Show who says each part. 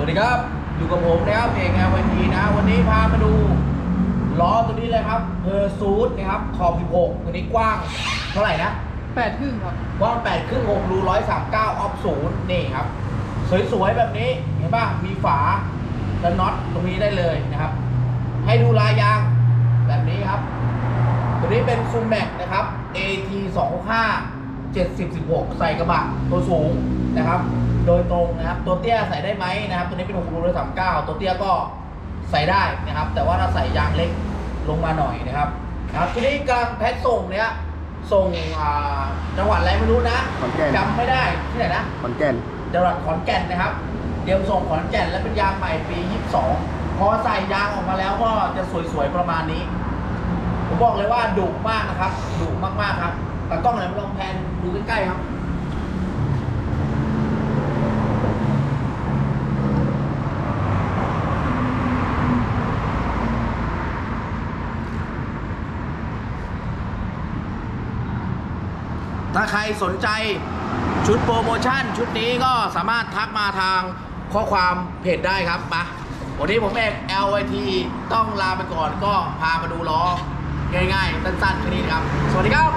Speaker 1: วัสดีครับ อยู่กับผมนะครับเอกแอลวันทีนะ วันนี้พามาดูล้อตัวนี้เลยครับเพอร์ซูดนะครับ ขอบ 16 ตัวนี้กว้างเท่าไหร่นะ
Speaker 2: แปดครึ่งครับ
Speaker 1: กว้าง8ครึ่ง6รู139ออฟศูนย์นี่ครับ สวยๆ แบบนี้เห็นป่ะมีฝาและน็อตตรงนี้ได้เลยนะครับ ให้ดูลายยางแบบนี้ครับ ตัวนี้เป็นซูมแม็กนะครับ AT 265 70 16 ใส่กระบะตัวสูงนะครับ โดยตรงนะครับ ตัวเตี้ยใส่ได้ไหมนะครับ ตัวนี้เป็น6รู139ตัวเตี้ยก็ใส่ได้นะครับ แต่ว่าถ้าใส่ยางเล็กลงมาหน่อยนะครับนะครับตัวนี้กำลังแพ็คส่งเนี้ยส่งอ่าจังหวัดอะไรไม่รู้นะ
Speaker 3: ขอนแก่น
Speaker 1: จำไม่ได้ที่ไหนนะ
Speaker 3: ขอนแก่น
Speaker 1: จังหวัดขอนแก่นนะครับเตรียมส่งขอนแก่นและเป็นยางใหม่ปี 22 พอใส่ยางออกมาแล้วก็จะสวยๆประมาณนี้ ผมบอกเลยว่าดุมากนะครับดุมากๆครับแต่กล้องไหนมาลองแพนดูใกล้ๆครับ ถ้าใครสนใจชุดโปรโมชั่น ชุดนี้ก็สามารถทักมาทางข้อความเพจได้ครับมาวันนี้ผมเอก LYT ต้องลาไปก่อนก็พามาดูล้อ ง่ายๆ สั้นๆแค่นี้นะครับ สวัสดีครับ